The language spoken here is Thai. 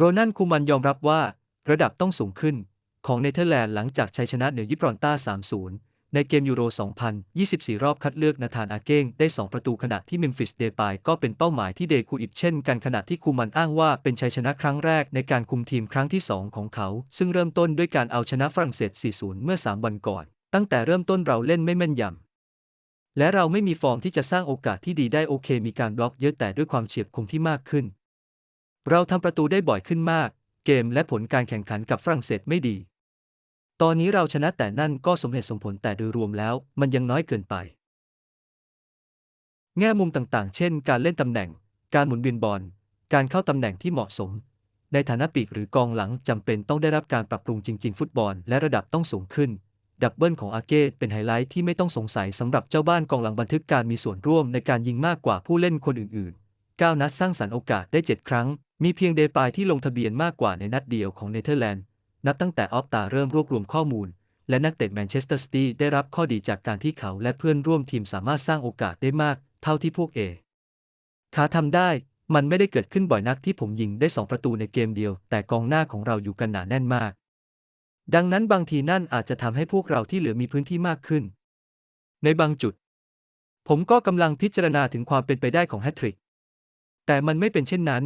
โรนันคูมันยอมรับว่า ระดับต้องสูงขึ้น ของเนเธอร์แลนด์หลังจากชัยชนะเหนือยิบรอนต้า 3-0 ในเกมยูโร 2024 รอบคัดเลือกนาธานอาเก้งได้ 2 ประตูขณะที่เมมฟิสเดปายก็เป็นเป้าหมายที่เดคูอิบเช่นกันขณะที่คูมันอ้างว่าเป็นชัยชนะครั้งแรกในการคุมทีมครั้งที่ 2 ของเขา ซึ่งเริ่มต้นด้วยการเอาชนะฝรั่งเศส 4-0 เมื่อ 3 วันก่อน ตั้งแต่เริ่มต้นเราเล่นไม่แม่นยำและเราไม่มีฟอร์มที่จะสร้างโอกาสที่ดีได้โอเค มีการบล็อกเยอะแต่ด้วยความเฉียบคมที่มากขึ้น เราทำประตูได้บ่อยขึ้นมาก เกมและผลการแข่งขันกับฝรั่งเศสไม่ดี ตอนนี้เราชนะแต่นั่นก็สมเหตุสมผลแต่โดยรวมแล้ว มันยังน้อยเกินไป แง่มุมต่างๆ เช่น การเล่นตำแหน่ง การหมุนเวียนบอล การเข้าตำแหน่งที่เหมาะสม ในฐานะปีกหรือกองหลังจำเป็นต้องได้รับการปรับปรุงจริง ๆ ฟุตบอล และระดับต้องสูงขึ้นดับเบิลของอาเก้เป็นไฮไลท์ที่ไม่ต้องสงสัยสำหรับเจ้าบ้านกองหลังบันทึกการมีส่วนร่วมในการยิงมากกว่าผู้เล่นคนอื่นๆ 9 นัดสร้างสรรค์โอกาสได้ 7 ครั้ง มีเพียงเดปายที่ลงทะเบียนมากกว่าในนัดเดียวของเนเธอร์แลนด์ นับตั้งแต่ออฟตาเริ่มรวบรวมข้อมูล และนักเตะแมนเชสเตอร์ซิตี้ได้รับข้อดีจากการที่เขาและเพื่อนร่วมทีมสามารถสร้างโอกาสได้มาก เท่าที่พวกเอขาทำได้ มันไม่ได้เกิดขึ้นบ่อยนักที่ผมยิงได้ 2 ประตูในเกมเดียว แต่กองหน้าของเราอยู่กันหนาแน่นมาก ดังนั้นบางทีนั่นอาจจะทำให้พวกเราที่เหลือมีพื้นที่มากขึ้น ในบางจุด ผมก็กำลังพิจารณาถึงความเป็นไปได้ของแฮตทริก แต่มันไม่เป็นเช่นนั้น